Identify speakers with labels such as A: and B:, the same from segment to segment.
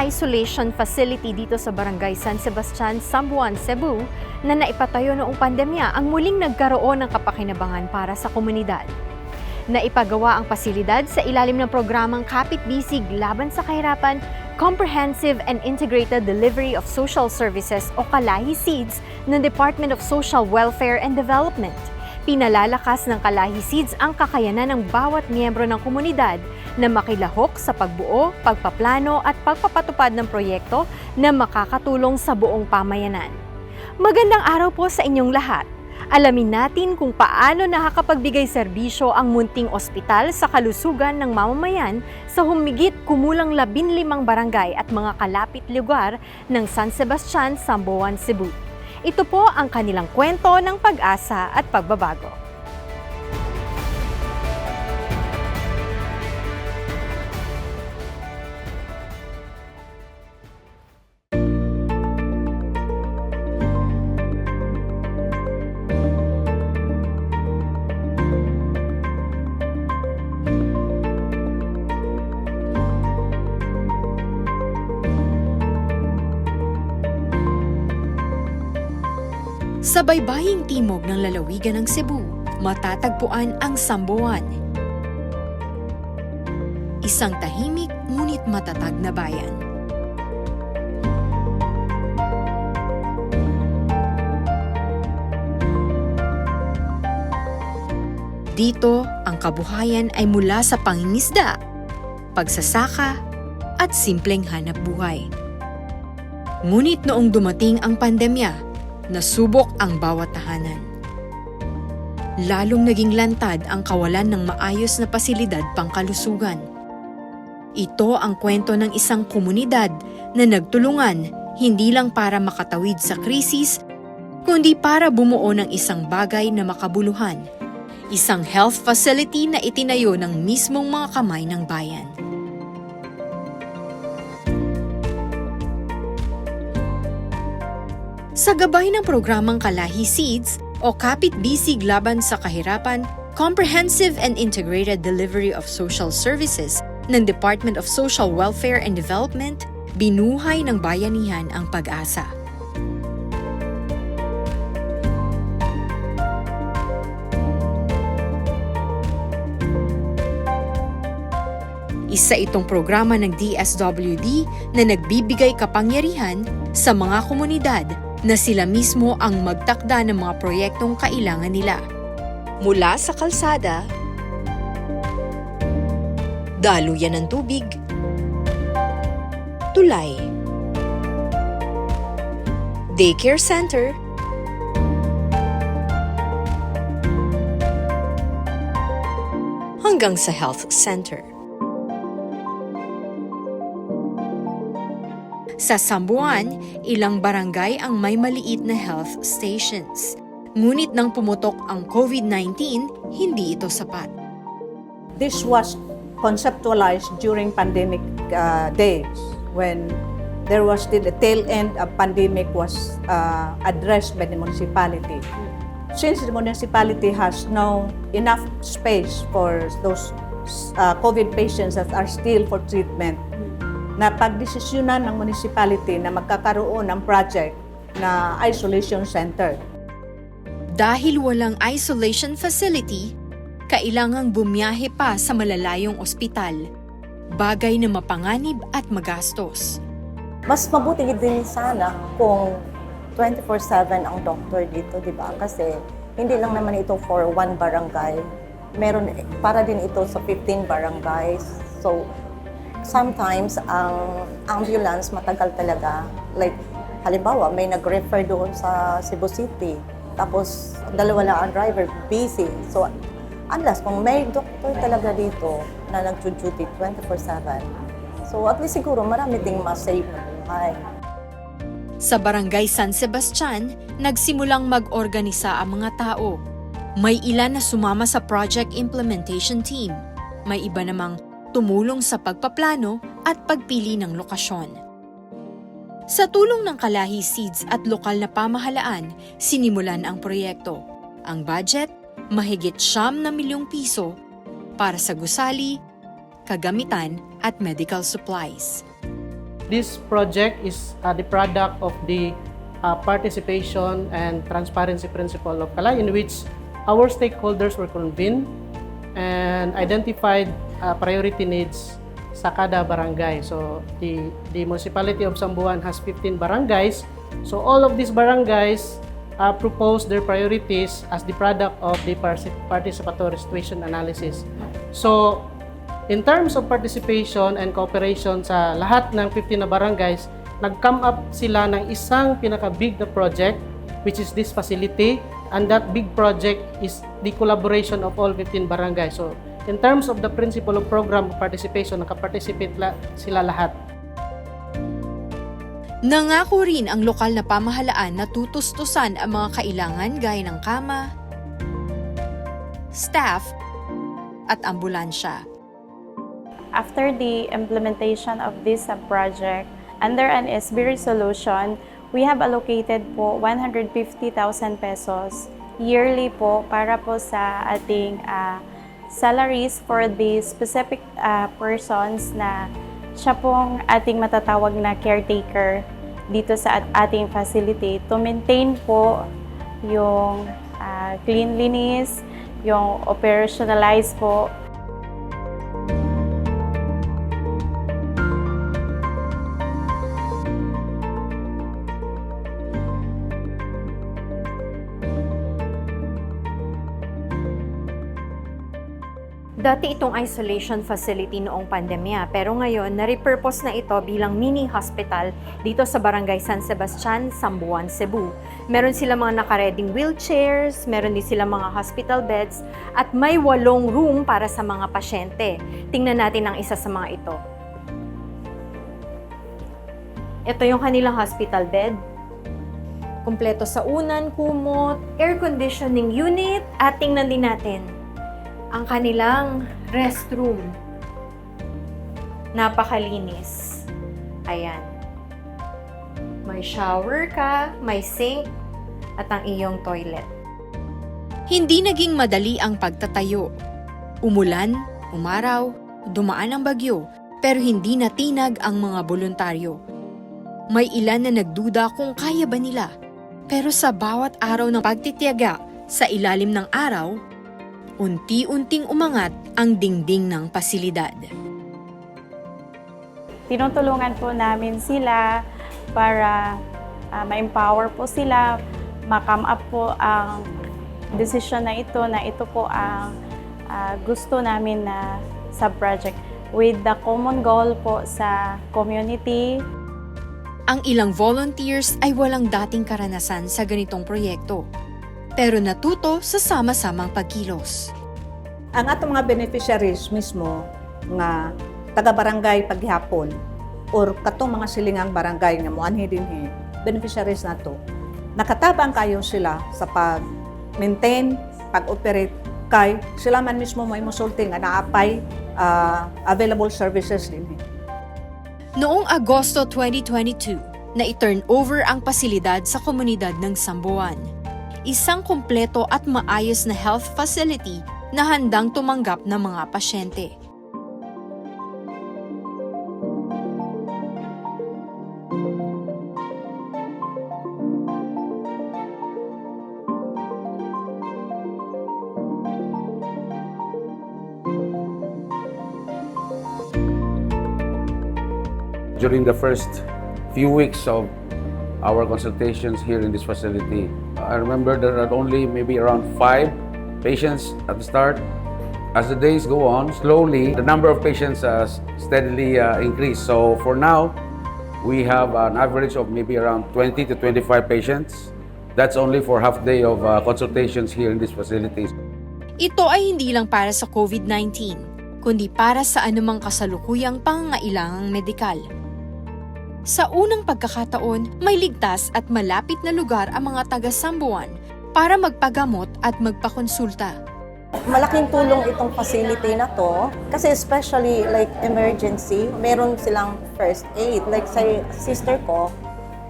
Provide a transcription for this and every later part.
A: isolation facility dito sa Barangay San Sebastian, Sambuan, Cebu na naipatayo noong pandemya ang muling nagkaroon ng kapakinabangan para sa komunidad. Naipagawa ang pasilidad sa ilalim ng programang Kapit Bisig Laban sa Kahirapan, Comprehensive and Integrated Delivery of Social Services o Kalahi SEEDS ng Department of Social Welfare and Development. Pinalalakas ng Kalahi SEEDS ang kakayanan ng bawat miyembro ng komunidad na makilahok sa pagbuo, pagpaplano at pagpapatupad ng proyekto na makakatulong sa buong pamayanan. Magandang araw po sa inyong lahat. Alamin natin kung paano nakakapagbigay serbisyo ang munting ospital sa kalusugan ng mamamayan sa humigit kumulang 15 barangay at mga kalapit lugar ng San Sebastian, Samboan, Cebu. Ito po ang kanilang kwento ng pag-asa at pagbabago. Baybaying timog ng lalawigan ng Cebu, matatagpuan ang Samboan. Isang tahimik ngunit matatag na bayan. Dito, ang kabuhayan ay mula sa pangingisda, pagsasaka, at simpleng hanap buhay. Ngunit noong dumating ang pandemya, nasubok ang bawat tahanan. Lalong naging lantad ang kawalan ng maayos na pasilidad pangkalusugan. Ito ang kwento ng isang komunidad na nagtulungan hindi lang para makatawid sa krisis, kundi para bumuo ng isang bagay na makabuluhan. Isang health facility na itinayo ng mismong mga kamay ng bayan. Sa gabay ng programang Kalahi Seeds o Kapit Bisig Laban sa Kahirapan, Comprehensive and Integrated Delivery of Social Services ng Department of Social Welfare and Development, binuhay ng bayanihan ang pag-asa. Isa itong programa ng DSWD na nagbibigay kapangyarihan sa mga komunidad na sila mismo ang magtakda ng mga proyektong kailangan nila. Mula sa kalsada, daluyan ng tubig, tulay, daycare center, hanggang sa health center. Sa Sambuan, ilang barangay ang may maliit na health stations. Ngunit nang pumutok ang COVID-19, hindi ito sapat.
B: This was conceptualized during pandemic uh, days when there was still the tail end of pandemic was uh, addressed by the municipality. Since the municipality has no enough space for those uh, COVID patients that are still for treatment, na pagdesisyonan ng municipality na magkakaroon ng project na isolation center.
A: Dahil walang isolation facility, kailangang bumiyahe pa sa malalayong ospital, bagay na mapanganib at magastos.
C: Mas mabuti din sana kung 24/7 ang doctor dito, 'di ba? Kasi hindi lang naman ito for one barangay. Meron para din ito sa 15 barangays. So sometimes ang ambulance matagal talaga. Like halimbawa, may nag-refer doon sa Cebu City. Tapos dalawa lang ang driver, busy. So unless kung may doctor talaga dito na nag-duty 24/7. So at least siguro marami ding mas-save na buhay.
A: Sa Barangay San Sebastian, nagsimulang mag-organisa ang mga tao. May ilan na sumama sa project implementation team. May iba namang tumulong sa pagpaplano at pagpili ng lokasyon. Sa tulong ng Kalahi Seeds at lokal na pamahalaan, sinimulan ang proyekto. Ang budget, mahigit siyam na milyong piso para sa gusali, kagamitan at medical supplies.
D: this project is uh, the product of the uh, participation and transparency principle of Kalay, in which our stakeholders were convened and identified uh, priority needs sa kada barangay. So, the, the municipality of Sambuan has 15 barangays. So, all of these barangays uh, propose their priorities as the product of the partic- participatory situation analysis. So, in terms of participation and cooperation sa lahat ng 15 na barangays, nag-come up sila ng isang pinaka-big na project which is this facility and that big project is the collaboration of all 15 barangays. So, in terms of the principle of program of participation, nakaparticipate la- sila lahat.
A: Nangako rin ang lokal na pamahalaan na tutustusan ang mga kailangan gaya ng kama, staff, at ambulansya.
E: After the implementation of this sub-project, under an SB resolution, we have allocated po 150,000 pesos yearly po para po sa ating ah, salaries for the specific ah, persons na siya pong ating matatawag na caretaker dito sa at- ating facility to maintain po yung ah, cleanliness, yung operationalize po
A: Dati itong isolation facility noong pandemya, pero ngayon na-repurpose na ito bilang mini hospital dito sa Barangay San Sebastian, Sambuan, Cebu. Meron sila mga nakareding wheelchairs, meron din sila mga hospital beds, at may walong room para sa mga pasyente. Tingnan natin ang isa sa mga ito. Ito yung kanilang hospital bed. Kumpleto sa unan, kumot, air conditioning unit, at tingnan din natin ang kanilang restroom. Napakalinis. Ayan. May shower ka, may sink, at ang iyong toilet. Hindi naging madali ang pagtatayo. Umulan, umaraw, dumaan ang bagyo, pero hindi natinag ang mga voluntaryo. May ilan na nagduda kung kaya ba nila. Pero sa bawat araw ng pagtitiyaga sa ilalim ng araw, unti-unting umangat ang dingding ng pasilidad.
E: tinutulungan po namin sila para ah, ma-empower po sila, ma-come up po ang desisyon na ito na ito po ang ah, gusto namin na sub-project with the common goal po sa community
A: Ang ilang volunteers ay walang dating karanasan sa ganitong proyekto, pero natuto sa sama-samang pagkilos.
B: Ang atong mga beneficiaries mismo nga taga-barangay paghapon or katong mga silingang barangay nga moanhi dinhi beneficiaries nato nakatabang kayo sila sa pag maintain pag-operate kay sila man mismo may musulti nga naapay ah, available services dinhi
A: Noong Agosto 2022, na i-turn over ang pasilidad sa komunidad ng Sambuan. Isang kumpleto at maayos na health facility na handang tumanggap ng mga pasyente.
F: during the first few weeks of our consultations here in this facility. I remember there are only maybe around five patients at the start. As the days go on, slowly the number of patients uh, steadily uh, increase. So for now, we have an average of maybe around 20 to 25 patients. That's only for half day of uh, consultations here in this facility.
A: Ito ay hindi lang para sa COVID-19, kundi para sa anumang kasalukuyang pangangailangang medikal. Sa unang pagkakataon, may ligtas at malapit na lugar ang mga taga-Sambuan para magpagamot at magpakonsulta.
C: Malaking tulong itong facility na to kasi especially like emergency, meron silang first aid. Like sa sister ko,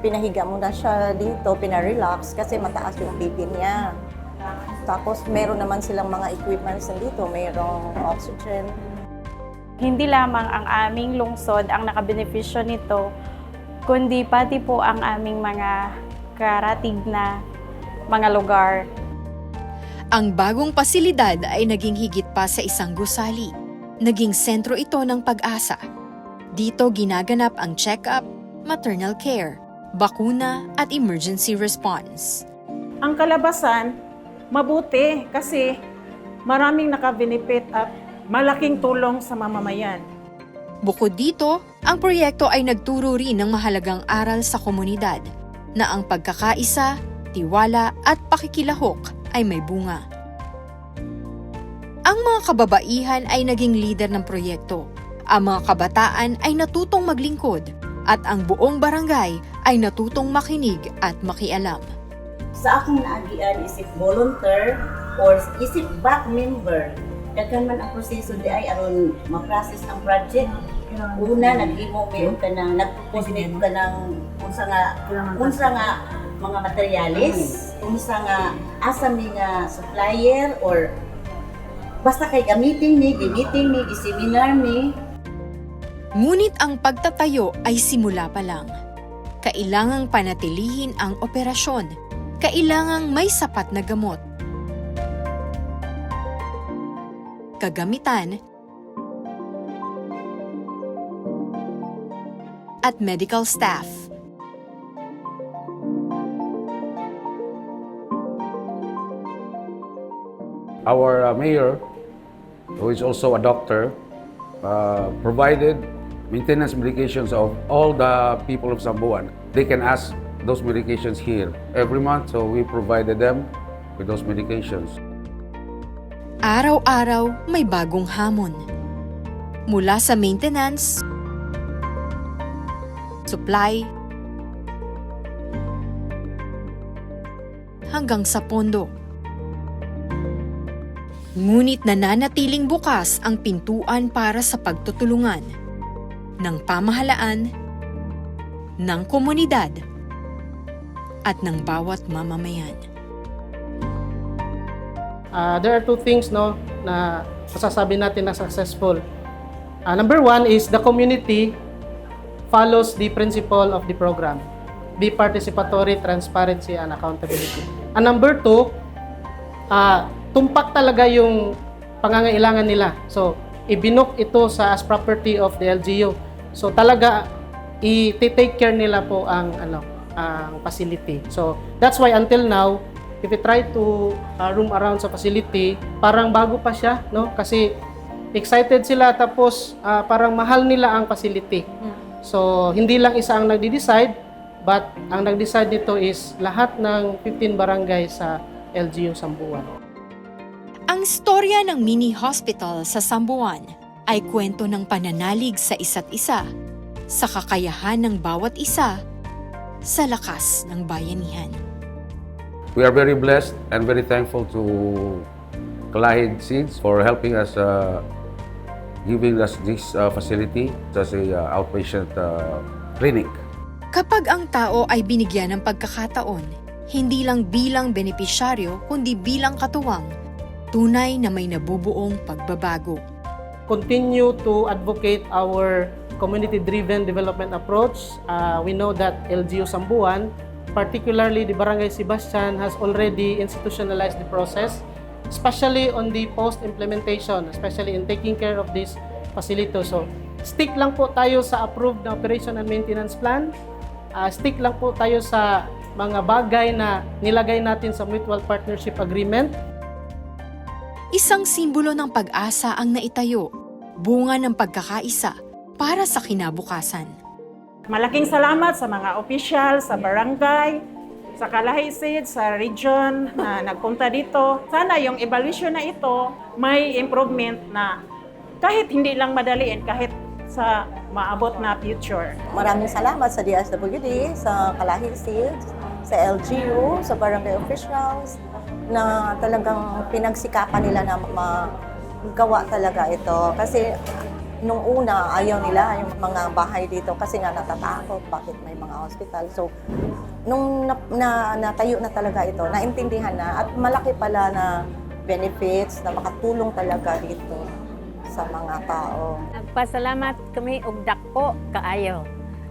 C: pinahiga mo na siya dito, pinarelax kasi mataas yung BP niya. Tapos meron naman silang mga equipments dito, mayroong oxygen.
E: hindi lamang ang aming lungsod ang nakabenepisyo nito, kundi pati po ang aming mga karatig na mga lugar.
A: Ang bagong pasilidad ay naging higit pa sa isang gusali. Naging sentro ito ng pag-asa. Dito ginaganap ang check-up, maternal care, bakuna at emergency response.
G: ang kalabasan, mabuti kasi maraming nakabenefit at malaking tulong sa mamamayan.
A: Bukod dito, ang proyekto ay nagturo rin ng mahalagang aral sa komunidad na ang pagkakaisa, tiwala at pakikilahok ay may bunga. Ang mga kababaihan ay naging leader ng proyekto. Ang mga kabataan ay natutong maglingkod at ang buong barangay ay natutong makinig at makialam.
H: sa akong naagian isip volunteer or isip back member daghan man ang proseso di ay aron ma-process ang project una naghimo mi og kanang nagpo-positive ka ng unsa nga unsa nga mga materialis unsa nga asa mi nga supplier or basta kay gamitin mi gimitin mi gi-seminar mi
A: Ngunit ang pagtatayo ay simula pa lang. Kailangang panatilihin ang operasyon. Kailangang may sapat na gamot. Kagamitan at medical staff.
F: Our uh, mayor, who is also a doctor, uh, provided maintenance medications of all the people of Sambuan. They can ask those medications here every month, so we provided them with those medications.
A: Araw-araw may bagong hamon. Mula sa maintenance, supply, hanggang sa pondo. Ngunit nananatiling bukas ang pintuan para sa pagtutulungan ng pamahalaan, ng komunidad, at ng bawat mamamayan.
D: Uh, there are two things no na masasabi natin na successful. Uh, number one is the community follows the principle of the program. Be participatory, transparency, and accountability. And number two, uh, tumpak talaga yung pangangailangan nila. So, ibinok ito sa as property of the LGU. So, talaga i-take care nila po ang ano ang facility. So, that's why until now, if we try to uh, roam around sa facility, parang bago pa siya, no? Kasi excited sila tapos uh, parang mahal nila ang facility. So, hindi lang isa ang nagde-decide, but ang nag-decide nito is lahat ng 15 barangay sa LGU Sambuan.
A: Ang storya ng mini hospital sa Sambuan ay kwento ng pananalig sa isa't isa, sa kakayahan ng bawat isa, sa lakas ng bayanihan.
F: We are very blessed and very thankful to Kalahid Seeds for helping us, uh, giving us this uh, facility as a uh, outpatient uh, clinic.
A: Kapag ang tao ay binigyan ng pagkakataon, hindi lang bilang benepisyaryo kundi bilang katuwang, tunay na may nabubuong pagbabago.
D: continue to advocate our community-driven development approach. Uh, we know that LGU Sambuan, particularly the Barangay Sebastian, has already institutionalized the process, especially on the post-implementation, especially in taking care of this facility. So, stick lang po tayo sa approved na operation and maintenance plan. Uh, stick lang po tayo sa mga bagay na nilagay natin sa mutual partnership agreement
A: Isang simbolo ng pag-asa ang naitayo, bunga ng pagkakaisa para sa kinabukasan.
G: Malaking salamat sa mga opisyal, sa barangay, sa Kalahisid, sa region na nagpunta dito. Sana yung evaluation na ito may improvement na kahit hindi lang madaliin, kahit sa maabot na future.
C: Maraming salamat sa DSWD, sa Kalahi Seeds, sa LGU, sa barangay officials, na talagang pinagsikapan nila na magawa talaga ito. Kasi nung una, ayaw nila yung mga bahay dito kasi nga natatakot bakit may mga hospital. So, nung na, na, natayo na talaga ito, naintindihan na at malaki pala na benefits na makatulong talaga dito sa mga tao.
I: Nagpasalamat kami og dako kaayo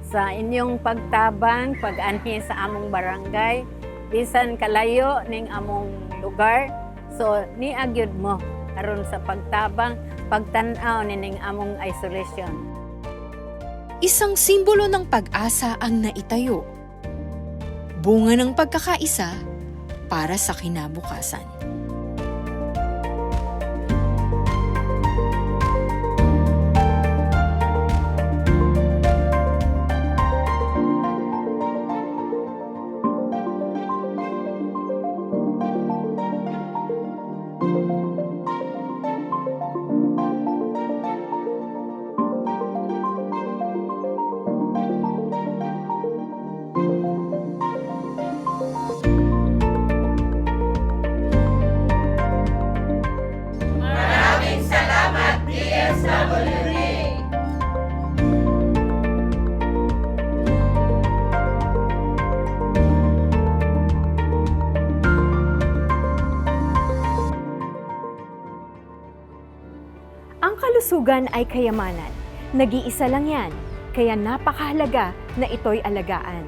I: sa inyong pagtabang, pag-anhi sa among barangay, bisan kalayo ning among lugar. So niagyud mo aron sa pagtabang, pagtan-aw ning among isolation.
A: Isang simbolo ng pag-asa ang naitayo. Bunga ng pagkakaisa para sa kinabukasan. Kalusugan ay kayamanan. Nag-iisa lang yan, kaya napakahalaga na ito'y alagaan.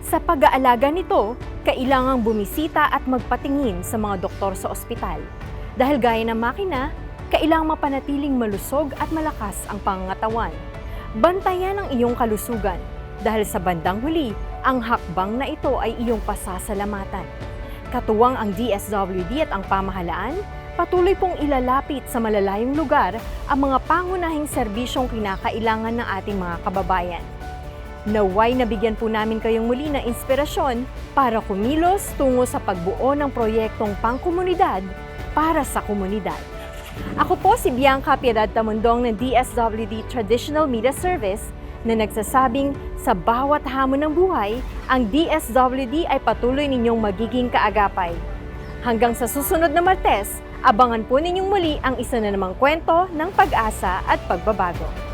A: Sa pag-aalaga nito, kailangang bumisita at magpatingin sa mga doktor sa ospital. Dahil gaya ng makina, kailangang mapanatiling malusog at malakas ang pangangatawan. Bantayan ang iyong kalusugan dahil sa bandang huli, ang hakbang na ito ay iyong pasasalamatan. Katuwang ang DSWD at ang pamahalaan, patuloy pong ilalapit sa malalayong lugar ang mga pangunahing serbisyong kinakailangan ng ating mga kababayan. Naway nabigyan po namin kayong muli ng inspirasyon para kumilos tungo sa pagbuo ng proyektong pangkomunidad para sa komunidad. Ako po si Bianca Piedad Tamundong ng DSWD Traditional Media Service na nagsasabing sa bawat hamon ng buhay, ang DSWD ay patuloy ninyong magiging kaagapay. Hanggang sa susunod na Martes, abangan po ninyong muli ang isa na namang kwento ng pag-asa at pagbabago.